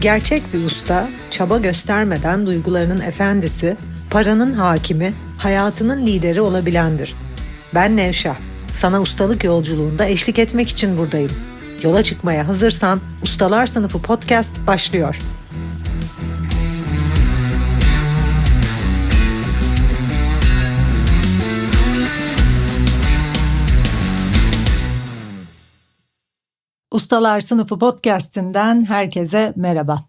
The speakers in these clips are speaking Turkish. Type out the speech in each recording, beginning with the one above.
Gerçek bir usta, çaba göstermeden duygularının efendisi, paranın hakimi, hayatının lideri olabilendir. Ben Nevşah. Sana ustalık yolculuğunda eşlik etmek için buradayım. Yola çıkmaya hazırsan Ustalar Sınıfı podcast başlıyor. Ustalar Sınıfı podcast'inden herkese merhaba.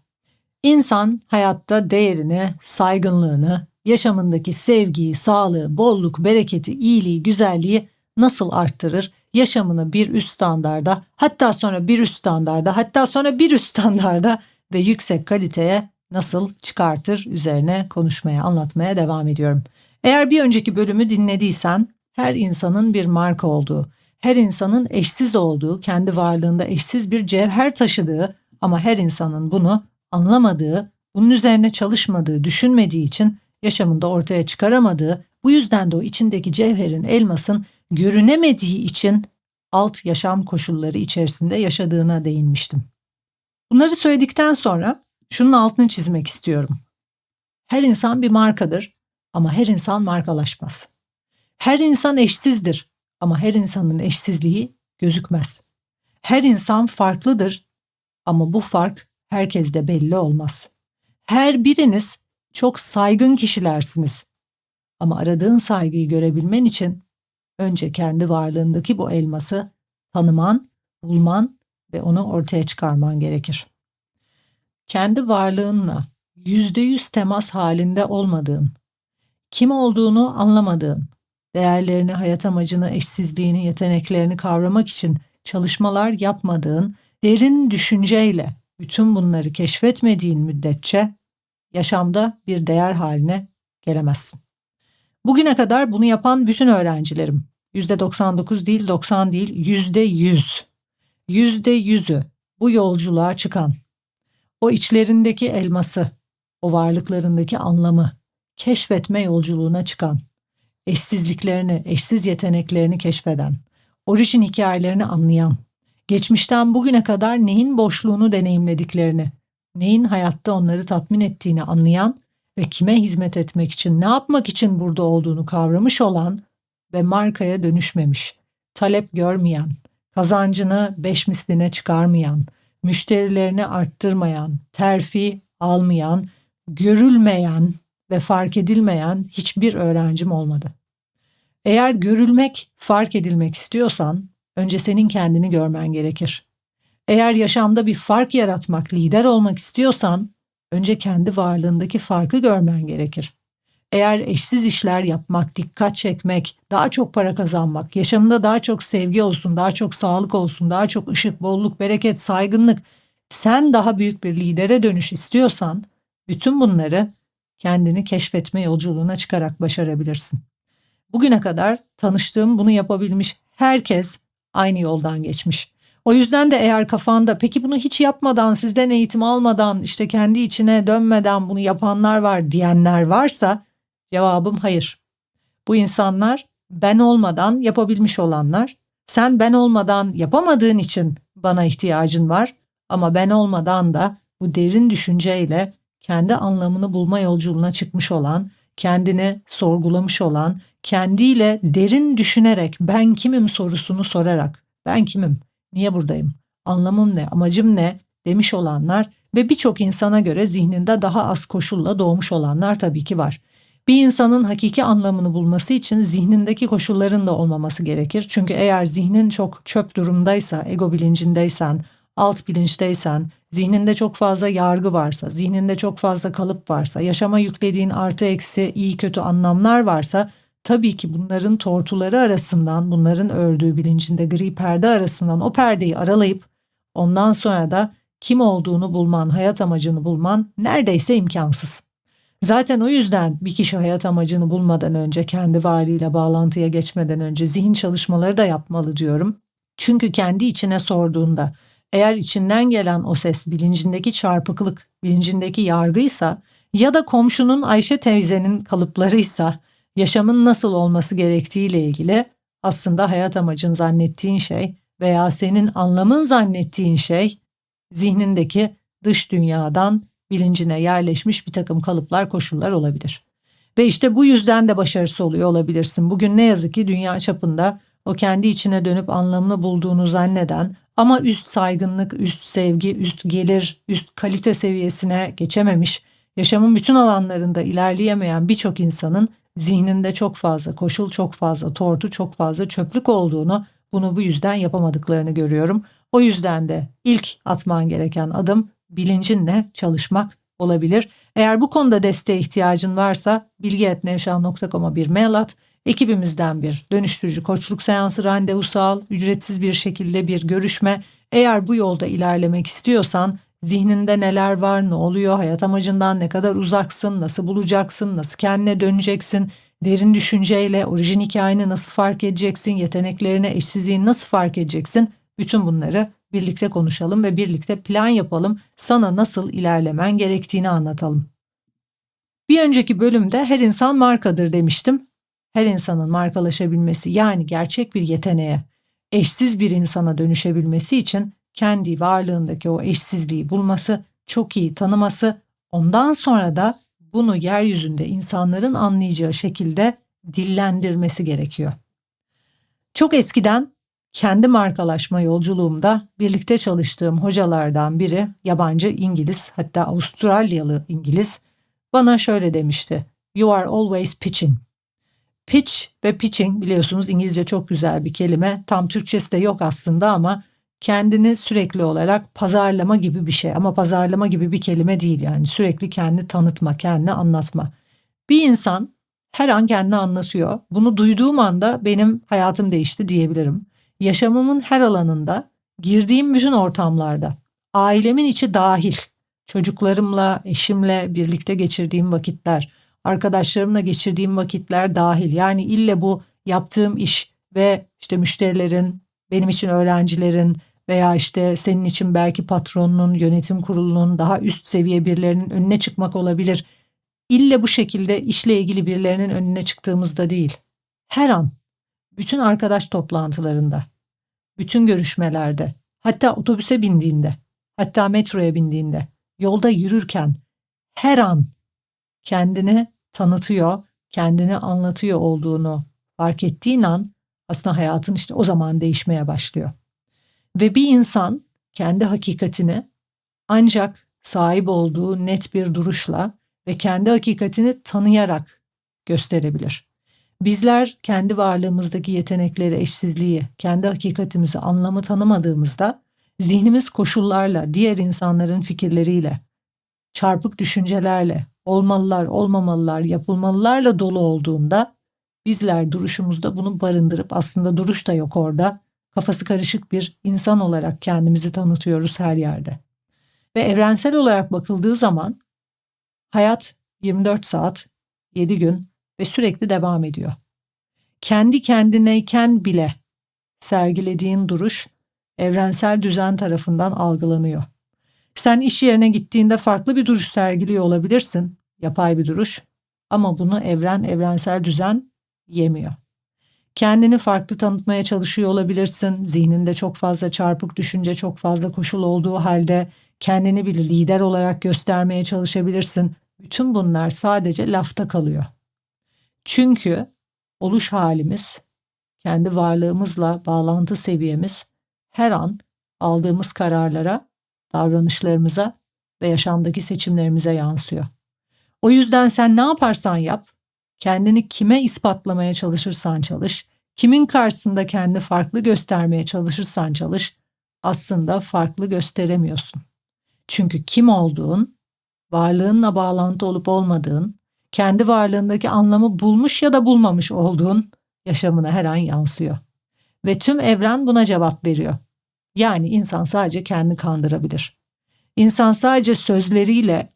İnsan hayatta değerini, saygınlığını, yaşamındaki sevgiyi, sağlığı, bolluk, bereketi, iyiliği, güzelliği nasıl arttırır? Yaşamını bir üst standarda, hatta sonra bir üst standarda, hatta sonra bir üst standarda ve yüksek kaliteye nasıl çıkartır üzerine konuşmaya, anlatmaya devam ediyorum. Eğer bir önceki bölümü dinlediysen her insanın bir marka olduğu, her insanın eşsiz olduğu, kendi varlığında eşsiz bir cevher taşıdığı ama her insanın bunu anlamadığı, bunun üzerine çalışmadığı, düşünmediği için yaşamında ortaya çıkaramadığı, bu yüzden de o içindeki cevherin, elmasın görünemediği için alt yaşam koşulları içerisinde yaşadığına değinmiştim. Bunları söyledikten sonra şunun altını çizmek istiyorum. Her insan bir markadır ama her insan markalaşmaz. Her insan eşsizdir ama her insanın eşsizliği gözükmez. Her insan farklıdır ama bu fark herkeste belli olmaz. Her biriniz çok saygın kişilersiniz. Ama aradığın saygıyı görebilmen için önce kendi varlığındaki bu elması tanıman, bulman ve onu ortaya çıkarman gerekir. Kendi varlığınla yüzde yüz temas halinde olmadığın, kim olduğunu anlamadığın, değerlerini, hayat amacını, eşsizliğini, yeteneklerini kavramak için çalışmalar yapmadığın derin düşünceyle bütün bunları keşfetmediğin müddetçe yaşamda bir değer haline gelemezsin. Bugüne kadar bunu yapan bütün öğrencilerim, %99 değil 90 değil %100, %100'ü bu yolculuğa çıkan, o içlerindeki elması, o varlıklarındaki anlamı keşfetme yolculuğuna çıkan, eşsizliklerini, eşsiz yeteneklerini keşfeden, orijin hikayelerini anlayan, geçmişten bugüne kadar neyin boşluğunu deneyimlediklerini, neyin hayatta onları tatmin ettiğini anlayan ve kime hizmet etmek için, ne yapmak için burada olduğunu kavramış olan ve markaya dönüşmemiş, talep görmeyen, kazancını beş misline çıkarmayan, müşterilerini arttırmayan, terfi almayan, görülmeyen ve fark edilmeyen hiçbir öğrencim olmadı. Eğer görülmek, fark edilmek istiyorsan önce senin kendini görmen gerekir. Eğer yaşamda bir fark yaratmak, lider olmak istiyorsan önce kendi varlığındaki farkı görmen gerekir. Eğer eşsiz işler yapmak, dikkat çekmek, daha çok para kazanmak, yaşamında daha çok sevgi olsun, daha çok sağlık olsun, daha çok ışık, bolluk, bereket, saygınlık, sen daha büyük bir lidere dönüş istiyorsan bütün bunları kendini keşfetme yolculuğuna çıkarak başarabilirsin. Bugüne kadar tanıştığım bunu yapabilmiş herkes aynı yoldan geçmiş. O yüzden de eğer kafanda peki bunu hiç yapmadan, sizden eğitim almadan, işte kendi içine dönmeden bunu yapanlar var diyenler varsa cevabım hayır. Bu insanlar ben olmadan yapabilmiş olanlar. Sen ben olmadan yapamadığın için bana ihtiyacın var ama ben olmadan da bu derin düşünceyle kendi anlamını bulma yolculuğuna çıkmış olan, kendini sorgulamış olan, kendiyle derin düşünerek ben kimim? sorusunu sorarak ben kimim, niye buradayım, anlamım ne, amacım ne? demiş olanlar ve birçok insana göre zihninde daha az koşulla doğmuş olanlar tabii ki var. Bir insanın hakiki anlamını bulması için zihnindeki koşulların da olmaması gerekir. Çünkü eğer zihnin çok çöp durumdaysa, ego bilincindeysen, alt bilinçteysen, zihninde çok fazla yargı varsa, zihninde çok fazla kalıp varsa, yaşama yüklediğin artı eksi iyi kötü anlamlar varsa tabii ki bunların tortuları arasından, bunların ördüğü bilincinde gri perde arasından o perdeyi aralayıp ondan sonra da kim olduğunu bulman, hayat amacını bulman neredeyse imkansız. Zaten o yüzden bir kişi hayat amacını bulmadan önce kendi varlığıyla bağlantıya geçmeden önce zihin çalışmaları da yapmalı diyorum. Çünkü kendi içine sorduğunda eğer içinden gelen o ses bilincindeki çarpıklık, bilincindeki yargıysa ya da komşunun Ayşe teyzenin kalıplarıysa yaşamın nasıl olması gerektiğiyle ilgili aslında hayat amacın zannettiğin şey veya senin anlamın zannettiğin şey zihnindeki dış dünyadan bilincine yerleşmiş bir takım kalıplar, koşullar olabilir. Ve işte bu yüzden de başarısız oluyor olabilirsin. Bugün ne yazık ki dünya çapında o kendi içine dönüp anlamını bulduğunu zanneden ama üst saygınlık, üst sevgi, üst gelir, üst kalite seviyesine geçememiş, yaşamın bütün alanlarında ilerleyemeyen birçok insanın zihninde çok fazla koşul, çok fazla tortu, çok fazla çöplük olduğunu, bunu bu yüzden yapamadıklarını görüyorum. O yüzden de ilk atman gereken adım bilincinle çalışmak olabilir. Eğer bu konuda desteğe ihtiyacın varsa bilgi.nevşan.com'a bir mail at. Ekibimizden bir dönüştürücü koçluk seansı randevusu al, ücretsiz bir şekilde bir görüşme. Eğer bu yolda ilerlemek istiyorsan zihninde neler var, ne oluyor, hayat amacından ne kadar uzaksın, nasıl bulacaksın, nasıl kendine döneceksin, derin düşünceyle orijin hikayeni nasıl fark edeceksin, yeteneklerine eşsizliğini nasıl fark edeceksin, bütün bunları birlikte konuşalım ve birlikte plan yapalım, sana nasıl ilerlemen gerektiğini anlatalım. Bir önceki bölümde her insan markadır demiştim. Her insanın markalaşabilmesi yani gerçek bir yeteneğe, eşsiz bir insana dönüşebilmesi için kendi varlığındaki o eşsizliği bulması, çok iyi tanıması, ondan sonra da bunu yeryüzünde insanların anlayacağı şekilde dillendirmesi gerekiyor. Çok eskiden kendi markalaşma yolculuğumda birlikte çalıştığım hocalardan biri, yabancı İngiliz hatta Avustralyalı İngiliz, bana şöyle demişti. You are always pitching. Pitch ve pitching biliyorsunuz İngilizce çok güzel bir kelime. Tam Türkçesi de yok aslında ama kendini sürekli olarak pazarlama gibi bir şey ama pazarlama gibi bir kelime değil yani sürekli kendi tanıtma, kendini anlatma. Bir insan her an kendini anlatıyor. Bunu duyduğum anda benim hayatım değişti diyebilirim. Yaşamımın her alanında, girdiğim bütün ortamlarda, ailemin içi dahil, çocuklarımla, eşimle birlikte geçirdiğim vakitler, arkadaşlarımla geçirdiğim vakitler dahil. Yani ille bu yaptığım iş ve işte müşterilerin, benim için öğrencilerin, veya işte senin için belki patronunun, yönetim kurulunun, daha üst seviye birilerinin önüne çıkmak olabilir. İlle bu şekilde işle ilgili birilerinin önüne çıktığımızda değil. Her an, bütün arkadaş toplantılarında, bütün görüşmelerde, hatta otobüse bindiğinde, hatta metroya bindiğinde, yolda yürürken her an kendini tanıtıyor, kendini anlatıyor olduğunu fark ettiğin an aslında hayatın işte o zaman değişmeye başlıyor. Ve bir insan kendi hakikatini ancak sahip olduğu net bir duruşla ve kendi hakikatini tanıyarak gösterebilir. Bizler kendi varlığımızdaki yetenekleri, eşsizliği, kendi hakikatimizi, anlamı tanımadığımızda zihnimiz koşullarla, diğer insanların fikirleriyle, çarpık düşüncelerle, olmalılar, olmamalılar, yapılmalılarla dolu olduğunda bizler duruşumuzda bunu barındırıp aslında duruş da yok orada kafası karışık bir insan olarak kendimizi tanıtıyoruz her yerde. Ve evrensel olarak bakıldığı zaman hayat 24 saat, 7 gün ve sürekli devam ediyor. Kendi kendineyken bile sergilediğin duruş evrensel düzen tarafından algılanıyor. Sen iş yerine gittiğinde farklı bir duruş sergiliyor olabilirsin, yapay bir duruş ama bunu evren, evrensel düzen yemiyor. Kendini farklı tanıtmaya çalışıyor olabilirsin. Zihninde çok fazla çarpık düşünce, çok fazla koşul olduğu halde kendini bir lider olarak göstermeye çalışabilirsin. Bütün bunlar sadece lafta kalıyor. Çünkü oluş halimiz, kendi varlığımızla bağlantı seviyemiz her an aldığımız kararlara, davranışlarımıza ve yaşamdaki seçimlerimize yansıyor. O yüzden sen ne yaparsan yap, kendini kime ispatlamaya çalışırsan çalış, kimin karşısında kendi farklı göstermeye çalışırsan çalış, aslında farklı gösteremiyorsun. Çünkü kim olduğun, varlığınla bağlantı olup olmadığın, kendi varlığındaki anlamı bulmuş ya da bulmamış olduğun yaşamına her an yansıyor. Ve tüm evren buna cevap veriyor. Yani insan sadece kendi kandırabilir. İnsan sadece sözleriyle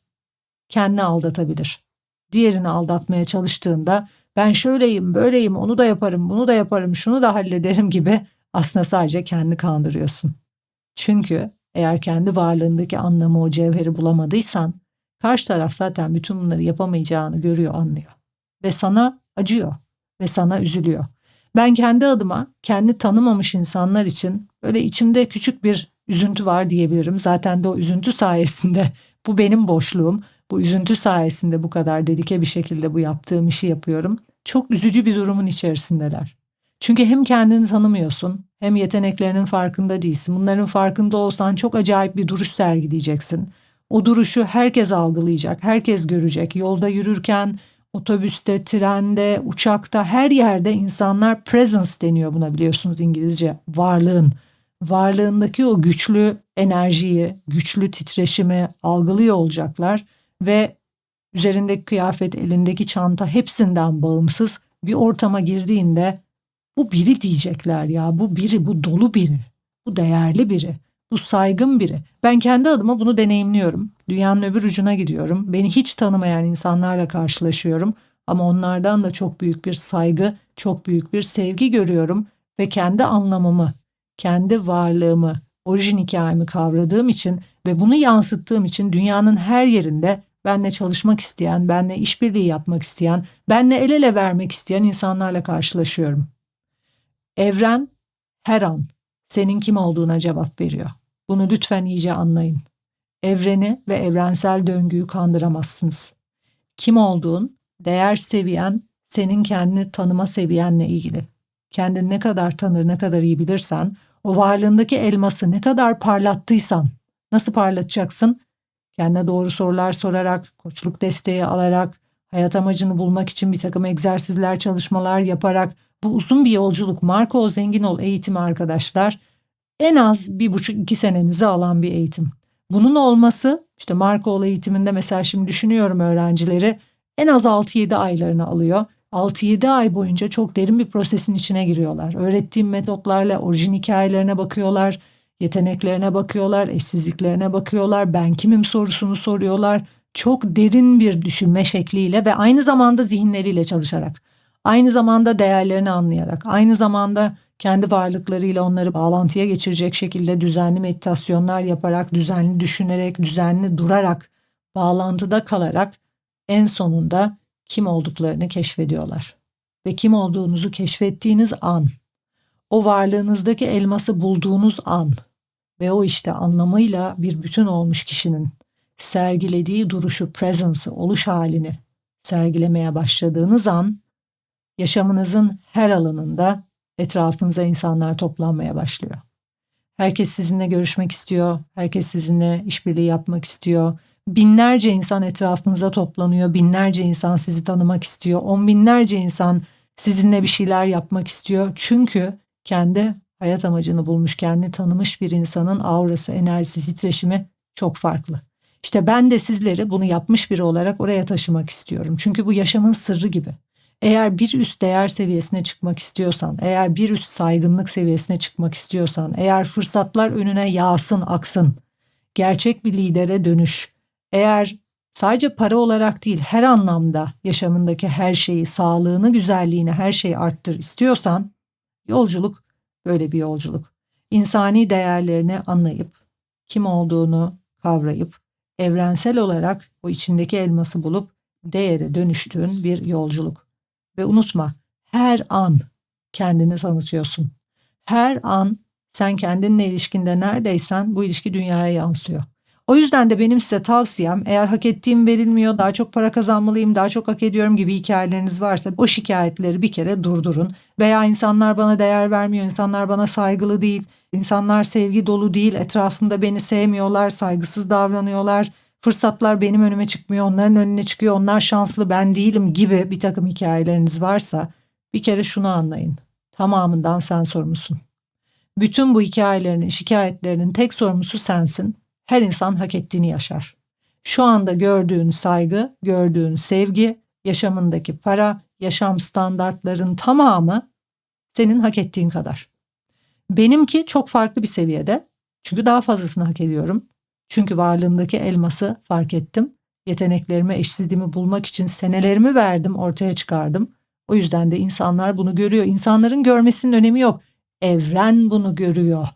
kendini aldatabilir diğerini aldatmaya çalıştığında ben şöyleyim, böyleyim, onu da yaparım, bunu da yaparım, şunu da hallederim gibi aslında sadece kendi kandırıyorsun. Çünkü eğer kendi varlığındaki anlamı o cevheri bulamadıysan karşı taraf zaten bütün bunları yapamayacağını görüyor, anlıyor. Ve sana acıyor ve sana üzülüyor. Ben kendi adıma kendi tanımamış insanlar için böyle içimde küçük bir üzüntü var diyebilirim. Zaten de o üzüntü sayesinde bu benim boşluğum. Bu üzüntü sayesinde bu kadar dedike bir şekilde bu yaptığım işi yapıyorum. Çok üzücü bir durumun içerisindeler. Çünkü hem kendini tanımıyorsun hem yeteneklerinin farkında değilsin. Bunların farkında olsan çok acayip bir duruş sergileyeceksin. O duruşu herkes algılayacak, herkes görecek. Yolda yürürken, otobüste, trende, uçakta, her yerde insanlar presence deniyor buna biliyorsunuz İngilizce. Varlığın, varlığındaki o güçlü enerjiyi, güçlü titreşimi algılıyor olacaklar ve üzerindeki kıyafet, elindeki çanta hepsinden bağımsız bir ortama girdiğinde bu biri diyecekler ya bu biri bu dolu biri bu değerli biri bu saygın biri. Ben kendi adıma bunu deneyimliyorum. Dünyanın öbür ucuna gidiyorum. Beni hiç tanımayan insanlarla karşılaşıyorum. Ama onlardan da çok büyük bir saygı, çok büyük bir sevgi görüyorum. Ve kendi anlamımı, kendi varlığımı, orijin hikayemi kavradığım için ve bunu yansıttığım için dünyanın her yerinde benle çalışmak isteyen, benle işbirliği yapmak isteyen, benle el ele vermek isteyen insanlarla karşılaşıyorum. Evren her an senin kim olduğuna cevap veriyor. Bunu lütfen iyice anlayın. Evreni ve evrensel döngüyü kandıramazsınız. Kim olduğun, değer seviyen, senin kendini tanıma seviyenle ilgili. Kendini ne kadar tanır, ne kadar iyi bilirsen, o varlığındaki elması ne kadar parlattıysan, nasıl parlatacaksın? Kendine doğru sorular sorarak, koçluk desteği alarak, hayat amacını bulmak için bir takım egzersizler, çalışmalar yaparak, bu uzun bir yolculuk. Marco Zengin Ol eğitimi arkadaşlar en az bir buçuk iki senenizi alan bir eğitim. Bunun olması işte Marco Ol eğitiminde mesela şimdi düşünüyorum öğrencileri en az 6-7 aylarını alıyor. 6-7 ay boyunca çok derin bir prosesin içine giriyorlar. Öğrettiğim metotlarla orijin hikayelerine bakıyorlar, yeteneklerine bakıyorlar, eşsizliklerine bakıyorlar, ben kimim sorusunu soruyorlar. Çok derin bir düşünme şekliyle ve aynı zamanda zihinleriyle çalışarak. Aynı zamanda değerlerini anlayarak, aynı zamanda kendi varlıklarıyla onları bağlantıya geçirecek şekilde düzenli meditasyonlar yaparak, düzenli düşünerek, düzenli durarak, bağlantıda kalarak en sonunda kim olduklarını keşfediyorlar. Ve kim olduğunuzu keşfettiğiniz an, o varlığınızdaki elması bulduğunuz an ve o işte anlamıyla bir bütün olmuş kişinin sergilediği duruşu, presence'ı, oluş halini sergilemeye başladığınız an yaşamınızın her alanında etrafınıza insanlar toplanmaya başlıyor. Herkes sizinle görüşmek istiyor, herkes sizinle işbirliği yapmak istiyor. Binlerce insan etrafınıza toplanıyor, binlerce insan sizi tanımak istiyor, on binlerce insan sizinle bir şeyler yapmak istiyor. Çünkü kendi hayat amacını bulmuş, kendi tanımış bir insanın aurası, enerjisi, titreşimi çok farklı. İşte ben de sizleri bunu yapmış biri olarak oraya taşımak istiyorum. Çünkü bu yaşamın sırrı gibi. Eğer bir üst değer seviyesine çıkmak istiyorsan, eğer bir üst saygınlık seviyesine çıkmak istiyorsan, eğer fırsatlar önüne yağsın, aksın, gerçek bir lidere dönüş, eğer sadece para olarak değil her anlamda yaşamındaki her şeyi, sağlığını, güzelliğini, her şeyi arttır istiyorsan, yolculuk böyle bir yolculuk. İnsani değerlerini anlayıp, kim olduğunu kavrayıp, evrensel olarak o içindeki elması bulup değere dönüştüğün bir yolculuk. Ve unutma her an kendini tanıtıyorsun. Her an sen kendinle ilişkinde neredeysen bu ilişki dünyaya yansıyor. O yüzden de benim size tavsiyem eğer hak ettiğim verilmiyor, daha çok para kazanmalıyım, daha çok hak ediyorum gibi hikayeleriniz varsa o şikayetleri bir kere durdurun. Veya insanlar bana değer vermiyor, insanlar bana saygılı değil, insanlar sevgi dolu değil, etrafımda beni sevmiyorlar, saygısız davranıyorlar fırsatlar benim önüme çıkmıyor, onların önüne çıkıyor, onlar şanslı ben değilim gibi bir takım hikayeleriniz varsa bir kere şunu anlayın. Tamamından sen sorumlusun. Bütün bu hikayelerinin, şikayetlerinin tek sorumlusu sensin. Her insan hak ettiğini yaşar. Şu anda gördüğün saygı, gördüğün sevgi, yaşamındaki para, yaşam standartların tamamı senin hak ettiğin kadar. Benimki çok farklı bir seviyede. Çünkü daha fazlasını hak ediyorum. Çünkü varlığımdaki elması fark ettim. Yeteneklerimi, eşsizliğimi bulmak için senelerimi verdim, ortaya çıkardım. O yüzden de insanlar bunu görüyor. İnsanların görmesinin önemi yok. Evren bunu görüyor.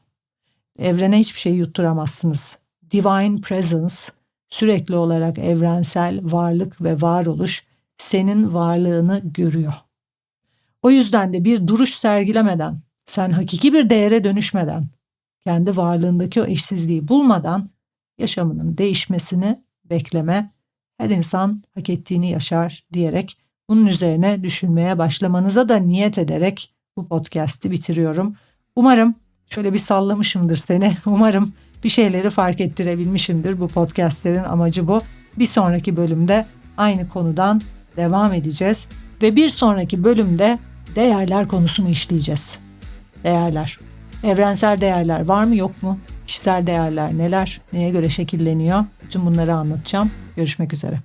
Evrene hiçbir şey yutturamazsınız. Divine Presence, sürekli olarak evrensel varlık ve varoluş senin varlığını görüyor. O yüzden de bir duruş sergilemeden, sen hakiki bir değere dönüşmeden, kendi varlığındaki o eşsizliği bulmadan yaşamının değişmesini bekleme. Her insan hak ettiğini yaşar diyerek bunun üzerine düşünmeye başlamanıza da niyet ederek bu podcast'i bitiriyorum. Umarım şöyle bir sallamışımdır seni. Umarım bir şeyleri fark ettirebilmişimdir. Bu podcastlerin amacı bu. Bir sonraki bölümde aynı konudan devam edeceğiz ve bir sonraki bölümde değerler konusunu işleyeceğiz. Değerler. Evrensel değerler var mı yok mu? Kişisel değerler neler? Neye göre şekilleniyor? Bütün bunları anlatacağım. Görüşmek üzere.